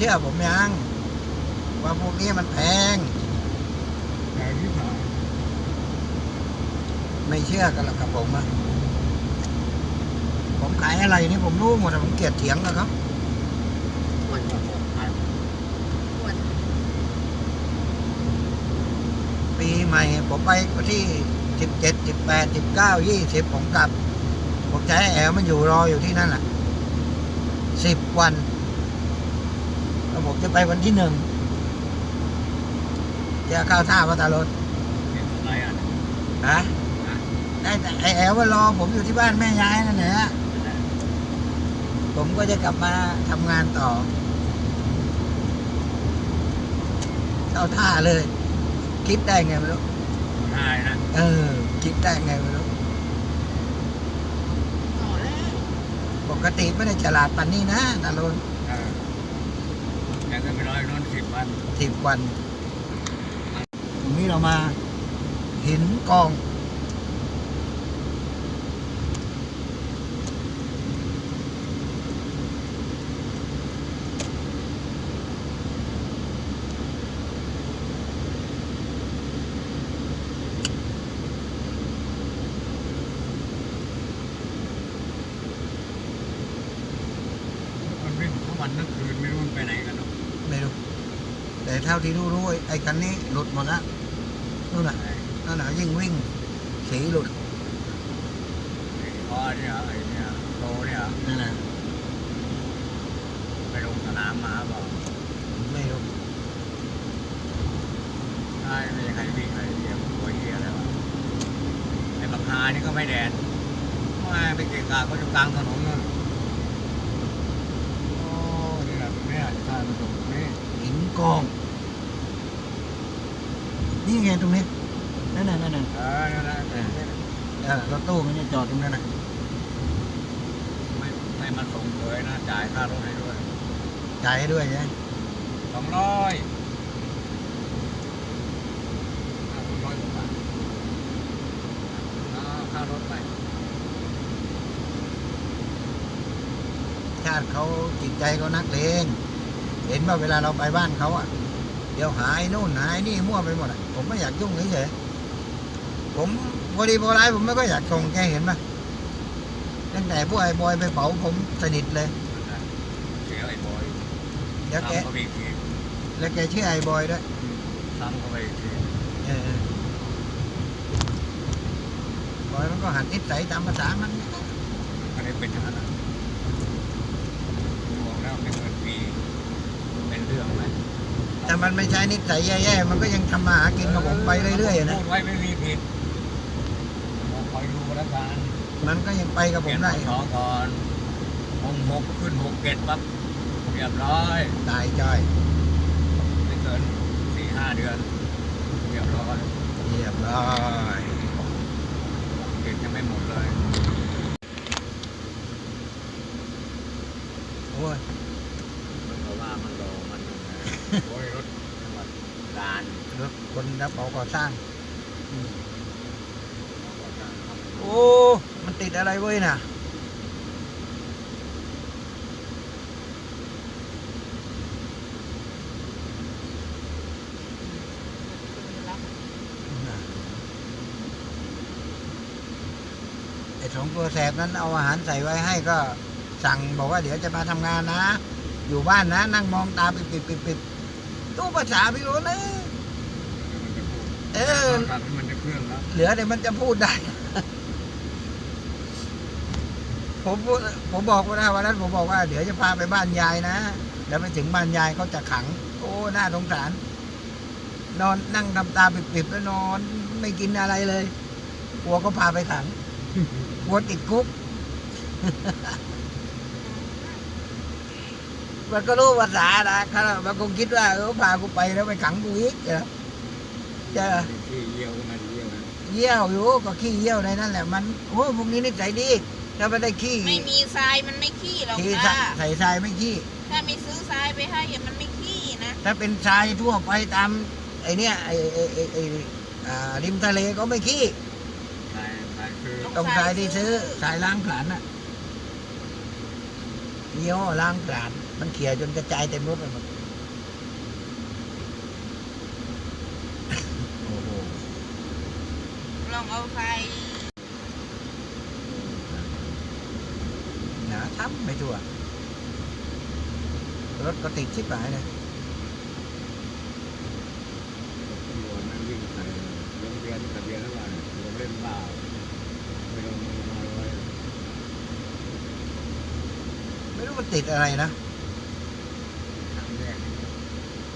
เชื่อผมยัง ว่าพวกนี้มันแพงแต่ที่ผ่านไม่เชื่อกันหรอกครับผมอะผมขายอะไรนี่ผมรู้หมดอะผมเกลียดเถียงเขามันก็หกพันปีใหม่ผมไปที่สิบเจ็ดสิบแปดสิบเก้ายี่สิบผมกลับ ผมจะให้แอลมันอยู่รออยู่ที่นั่นแหละสิบวัน ผมจะไปวันที่หนึ่งจะเข้าท่าพัทรถเป็นอะไรอะฮะได้แต่ไอแอลว่ารอผมอยู่ที่บ้านแม่ยายนั่นแหละผมก็จะกลับมาทำงานต่อ เข้าท่าเลย คิดได้ไงไม่รู้ง่ายนะเออ คิดได้ไงไม่รู้ปกติไม่ได้ฉลาดปันนี้นะตาโลน เออแต่ก็ไม่ร้อยนอนสิบวันสิบวันตรงนี้เรามาหินกอง มันวิ่งทั้งวันทั้งคืนไม่รู้มันไปไหนกันเนาะ ไม่รู้ แต่เท่าที่รู้รู้ไอ้ไอ้คันนี้หลุดหมดแล้วนู่นน่ะนั่นน่ะยิ่งวิ่งสีหลุดไอ้พ่อเนี่ยไอ้เนี่ยโตเนี่ยนั่นน่ะไปลงสนามมาเปล่าไม่รู้ใช่ไม่มีใครวิ่งใครเรียกหัวเหี้ยอะไรวะไอ้บังคานี่ก็ไม่แดนไม่ไปเกะกะก็อยู่กลางถนนนั่นโอ้นี่แหละตรงเนี้ยที่ท่านมาส่งตรงนี้หินกอง นี่ไงตรงนี้ นั่นน่ะนั่นน่ะเออนั่นแหละเออรถตู้มันจะจอดตรงนั้นน่ะไม่ไม่มาส่งเลยนะ จ่ายค่ารถให้ด้วยจ่ายให้ด้วยใช่ไหมสองร้อยสองร้อยกว่าบาทเอาค่ารถไปชาติเขาจิตใจเขานักเลงเห็นว่าเวลาเราไปบ้านเขาอะ เดี๋ยวหายนู่นหายนี่มั่วไปหมดอะผมไม่อยากยุ่งเฉยๆผมพอดีพอร้ายผมไม่ก็อยากส่งแกเห็นปะตั้งแต่พวกไอ้บอยไปเผาผมสนิทเลยเสียไอ้บอยเดี๋ยวแกซ้ำเข้าไปอีกทีแล้วแกชื่อไอ้บอยด้วยซ้ำเข้าไปอีกทีเออบอยมันก็หัดนิสัยตามภาษามันก็ได้เป็นอย่างนั้นนะบอกแล้วเป็นเงินปีเป็นเรื่องไหม แต่มันไม่ใช่นิสัยแย่ๆ มันก็ยังทำมาหากินกับผมไปเรื่อยๆนะ พูดไว้ไม่มีผิดเราคอยดูกันแล้วกันมันก็ยังไปกับเปผลี่ยมนได้ สองก่อนหกหกขึ้นหกเกตปั๊บเรียบร้อย ตายจ้อยไม่เกินสี่ห้าเดือนเรียบร้อยเรียบร้อยเก็บยังไม่หมดเลยโอ้ย มันก็ว่ามันรอมันอยู่นะโอ้ยรถจังหวัดการ รถ คนรับเหมาก่อสร้าง โอ้ มันติดอะไรเว้ยน่ะ ไอ้สองตัวแสบนั้นเอาอาหารใส่ไว้ให้ก็สั่งบอกว่าเดี๋ยวจะมาทำงานนะ อยู่บ้านนะ นั่งมองตาปิดปิดปิดปิดตู้ภาษาพี่โรนะมันจะพูด เออออมันจะเคลื่อนแล้วเหลือแต่มันจะพูดได้ ผมพูดผมบอกว่าวันนั้นผมบอกว่าเดี๋ยวจะพาไปบ้านยายนะ แล้วไปถึงบ้านยายเขาจะขัง โอ้หน่าสงสาร นอนนั่งทำตาปิดๆแล้วนอน ไม่กินอะไรเลยกลัวเขาพาไปขังกลัวติดคุก มันก็รู้ภาษานะเขามันคงคิดว่าเออพากูไปแล้วไปขังกูอีกเหรอ จะที่เยี่ยวมันเยี่ยวนะเยี่ยวอยู่ก็ขี้เยี่ยวในนั่นแหละมันโอ้ยพวกนี้นิสัยดีถ้าไม่ได้ขี้ไม่มีทรายมันไม่ขี้หรอกขี้ค่ะใส่ทรายไม่ขี้ถ้าไม่ซื้อทรายไปให้อะมันไม่ขี้นะถ้าเป็นทรายทั่วไปตามไอเนี้ยไอไอไอไออ่าริมทะเลก็ไม่ขี้ใช่ใช่คือต้องทรายที่ซื้อทรายล้างผลาญน่ะยี่ห้อล้างกลาดมันเขี่ยจนกระจายเต็มรถไปหมดโอ้โห ลอง เอาไฟหนาทับไม่ทั่ว รถก็ติดชิบหายเลยตำรวจมันวิ่งใส่โรงเรียนทะเบียนแล้วกันโรงเรียนบ้าไม่ลงมือมาเลยไม่รู้มันติดอะไรนะ ทางแยก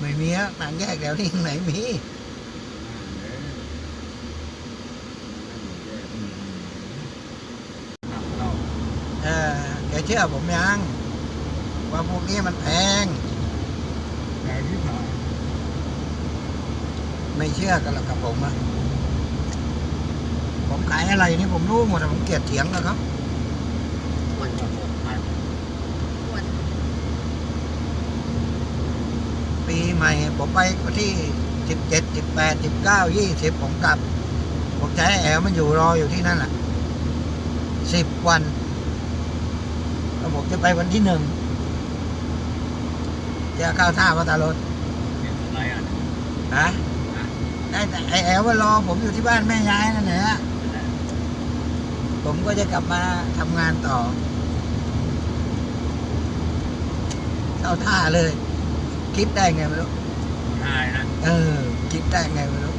ไม่มีอะต่างแยกแล้วนี่ไหนมี เออแก เชื่อผมยัง ว่าพวกนี้มันแพงแต่ที่ผ่านไม่เชื่อกันหรอกกับผมอะผมขายอะไรนี่ผมรู้หมดผมเกลียดเถียงนะครับมันก็หกพันขวดปีใหม่ ผมไปที่สิบเจ็ดสิบแปดสิบเก้ายี่สิบผมกลับ ผมใช้แอลมันอยู่รออยู่ที่นั่นแหละสิบวัน ผมจะไปวันที่หนึ่งจะเข้าท่ามาตารถเป็นอะไรอะฮะได้แต่ไอแอลว่ารอผมอยู่ที่บ้านแม่ยายนั่นแหละผมก็จะกลับมาทำงานต่อ เข้าท่าเลย คิดได้ไงไม่รู้ใช่นะเออ คิดได้ไงไม่รู้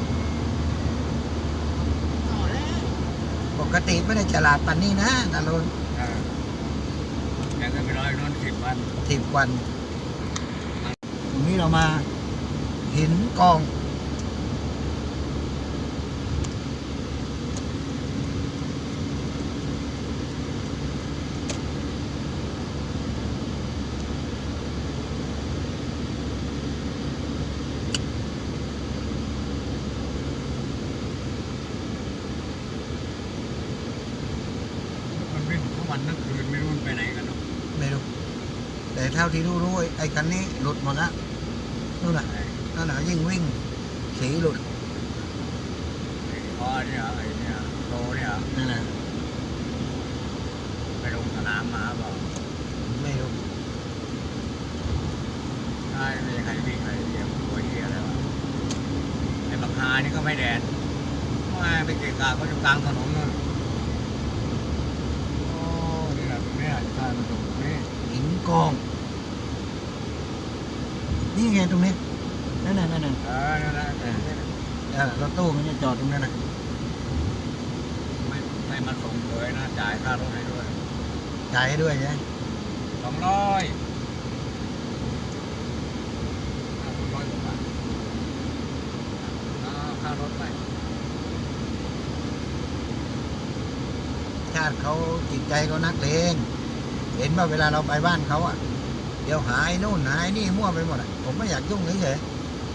ต่อแล้วปกติไม่ได้ฉลาดปันนี้นะตาลุนเออ ยังก็ไปร้อยนนสิบวันสิบวัน วันนี้เรามาหินกอง มันวิ่งทั้งวันทั้งคืนไม่รู้มันไปไหนกันหรอก ไม่รู้ แต่เที่รู้รู้ไอ้คันนี้หลุดหมดละนู่นน่ะนั่นน่ะยิ่งวิ่งสีหลุดไอ้พ่อเนี่ยไอ้เนี่ยโตเนี่ยนั่นน่ะไปลงสนามมาเปล่าไม่รู้ใช่ไม่ใครวิ่งอะไรเรียกหัวเหี้ยอะไรวะไอ้บักฮานี่ก็ไม่แดนมาไปเกะกะเขาอยู่กลางถนนนู่นโอ้นี่แหละตรงนี้ยใช่มันตรงนี้หินกอง นี่ไงตรงนี้ นั่นน่ะนั่นน่ะเออนั่นแหละเออรถตู้มันจะจอดตรงนั้นน่ะไม่ไม่มาส่งเลยนะ จ่ายค่ารถให้ด้วยจ่ายให้ด้วยใช่ไหมสองร้อยห้าร้อยกว่าบาทเอาค่ารถไปชาติเขาจิตใจเขานักเลงเห็นว่าเวลาเราไปบ้านเขาอะ เดี๋ยวหายนู่นหายนี่มั่วไปหมดอะผมไม่อยากยุ่งเฉย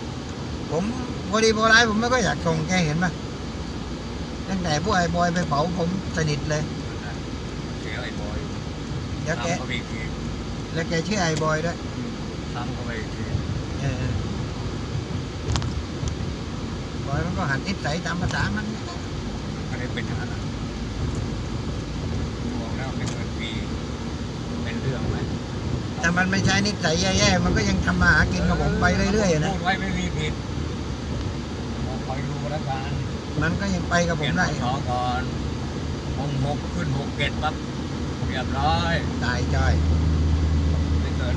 ๆผมพอดีพอร้ายผมไม่ก็อยากส่งแกเห็นไหมตั้งแต่พวกไอ้บอยไปเผาผมสนิทเลยเสียไอ้บอยแล้วแกซ้ำเข้าไปอีกทีแล้วแกชื่อไอ้บอยด้วยซ้ำเข้าไปอีกทีเออบอยมันก็หัดนิสัยตามภาษามันอันนี้เป็นอย่างนั้นอะบอกแล้วไม่เกินปี เป็นเรื่องไหม แต่มันไม่ใช่นิสัยแย่ๆมันก็ยังทำมาหากินกับผมไปเรื่อยๆนะ พูดไว้ไม่มีผิดบอกคอยดูแล้วกันมันก็ยังไปกับเปผลี่ยมนได้ขอก่อนหกหกขึ้นหกเกตปั๊บเรียบร้อย ตายจ้อยไม่เกิน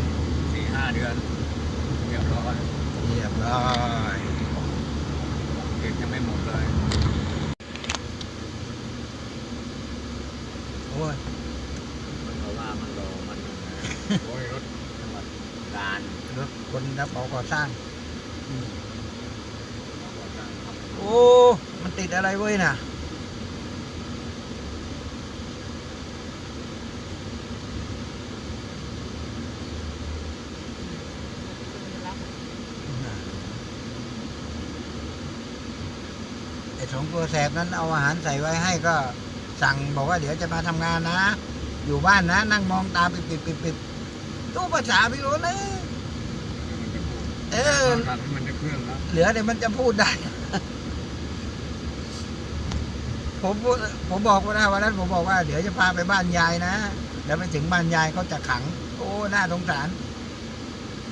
สี่ห้าเดือนเรียบร้อยเรียบร้อยเกตยังไม่หมดเลย โอ้ย มันก็ว่ามันรอมันนะ โอ้ยรถจังหวัดการรถคนรับเหมาก่อสร้างก่อสร้างทำโอ้ มันติดอะไรเว้ยน่ะ ไอ้สองตัวแสบนั้นเอาอาหารใส่ไว้ให้ก็สั่งบอกว่าเดี๋ยวจะมาทำงานนะ อยู่บ้านนะ นั่งมองตาปิบปิบปิบปิบ ตู้ภาษาพี่รู้เลยมันจะพูดเออตอนนั้นมันจะเครื่องแล้วเหลือแต่มันจะพูดได้ ผมพูดผมบอกว่าวันนั้นผมบอกว่า เดี๋ยวจะพาไปบ้านยายนะแล้วไปถึงบ้านยายเขาจะขังผอ้น่าสงสาร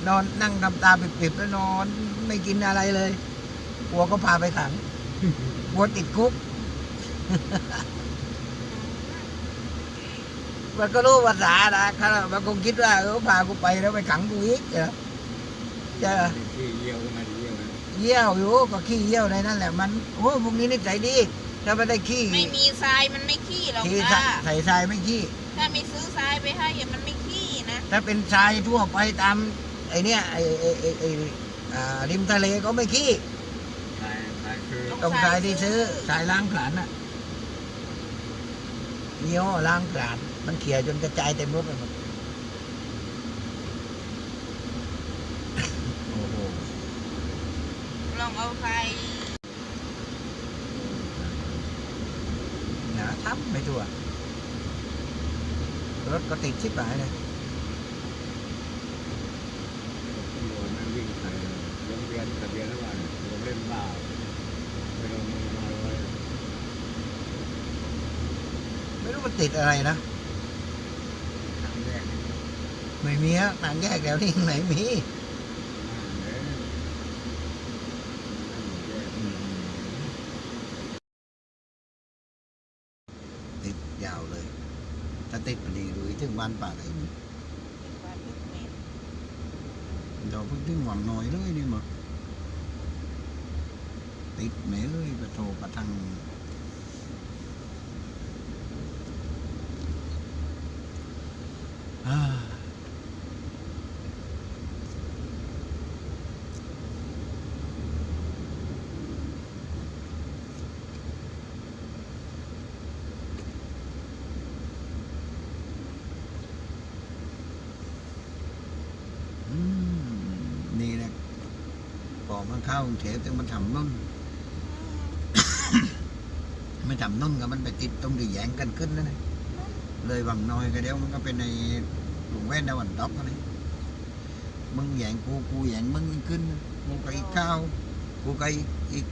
นอนนั่งทำตาปิบๆแล้วนอน ไม่กินอะไรเลยกลัวก็พาไปขังกลัวติดคุก มันก็รู้ภาษานะครับมันคงคิดว่าเออพากูไปแล้วไปขังกูอีกเหรอจะที่เยี่ยวก็ไมาเยี่ยวนะเยี่ยวอยู่ก็ขี้เยี่ยวในนั่นแหละมันโอ้พวกนี้นิสัยดีถ้าไม่ได้ขี้ไม่มีทรายมันไม่ขี้หรอกขี้ตาใส่ทรายไม่ขี้ถ้าไม่ซื้อทรายไปให้อะมันไม่ขี้นะถ้าเป็นทรายทั่วไปตามไอเนี้ยไอไอไอไออ่าริมทะเลก็ไม่ขี้ใช่ใช่คือต้องทรายที่ซื้อทรายล้างผลาญน่ะยี่ห้อล้างผลาญ มันเขี่ยจนกระจายเต็มรถไปหมดโอ้โหลองเอาไฟหนาทับไม่ทั่วรถก็ติดชิบหายเลยตำรวจนั่งวิ่งใส่ลงเรียนทะเบียนแล้วว่าลงเล่นบ้าไปลงมือมาเลยไม่รู้มันติดอะไรนะทางแยกนี่ ไม่มีอะต่างแยกแถวนี้ไหนมีเด้อแยกติดยาวเลย ถ้าติดพอดีลุยถึงบ้านป่าไหนเราเพิ่งถึงหวังน้อยเลยนี่มั้งติดแหม่เลยไปโทรกระทั่งอ่าอืมนี่แหละพอ มันเข้ากรุงเทพต้องมาทำนุ่นไม่ทำนุ่นก็มันไปติดตรงที่แย่งกันขึ้นนั่นนะเลยวังน้อยก็เดี๋ยวมันก็เป็นในหลวงแว่นดาวันด็อกนะมึงแย่งกูกูแย่งมึงขึ้นกูก็อีกข้าวกูก็อีกอีก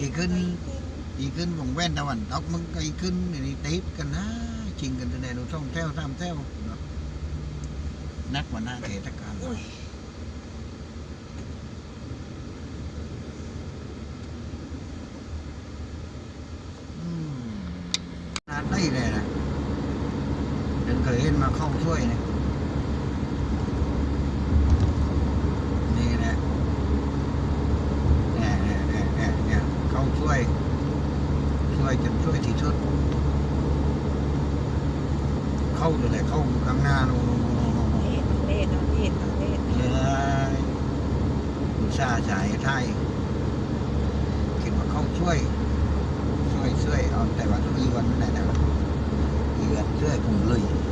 อีกขึ้นอีกขึ้นวงแว่นตะวันตกมึงก็อีกขึ้นนี่ติดกันนะชิงกันแต่ในหนูท่องแถวตามแถวเนาะนักกว่าหน้าเทศกาล อุ้ย อืมนานได้เลยนะเดินเคยเห็ นมาเข้าช่วยเนี่ยนี่แหละเนี่ยเนี่ยเนี่ยเนี่ยเนี่ยเข้าช่วย ช่วยจนช่วยที่สุด เข้าเลยแหละเข้าอยู่ข้างหน้าโน่นโน่นโน่นโน่นโน่นเล่นเอาเล่นเอาเล่นเย้ยอุตส่าห์จ่ายไทยคิดว่าเข้าช่วย ช่วยช่วยเอาแต่ว่าทุกอีวันนั่นแหละนะอีวันช่วย cùng lùi cùng lùi cùng lùi là non ยายทุ่มมีทุ่มไปอยู่ข้างบ้านนะชมการแล้วชมอีกวันเนี่ยนะเอ้ย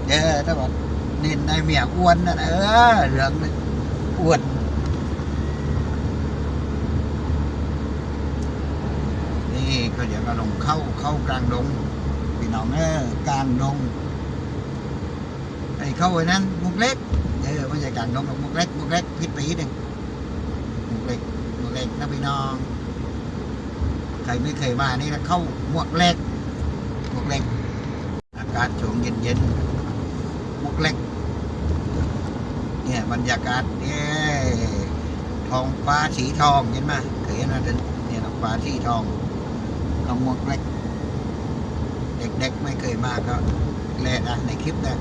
เนี่ยมันอ้วนเด้อถ้าบอกน้นได้เมียอ้วนนะเออเรื่องอ้วนนี่ก็เดี๋ยวก็ลงเข้าเข้ากลางดงพี่น้องเออกลางดงไอ้เข้าไอ้นั้นมุกเล็กเออไม่ใช่กลางดงหรอกมุกเล็กมุกเล็กพิษไปอีกหนึ่งมุกเล็กมุกเล็กนะพี่น้องใครไม่เคยมานี่นะเข้าหมวกเล็กหมวกเล็กอากาศช่วงเย็นๆ มวกเล็ก เนี่ยบรรยากาศเนี่ยทองฟ้าสีทองเห็นไหมเคยเห็นไหมเนี่ยทองฟ้าสีทองเอาหมวกเล็ก เด็กๆไม่เคยมาก็แลนะในคลิปนะ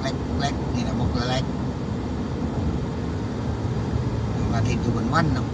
เล็กเล็กนี่นะมวกเล็กดวงอาทิตย์อยู่บนวันเนาะ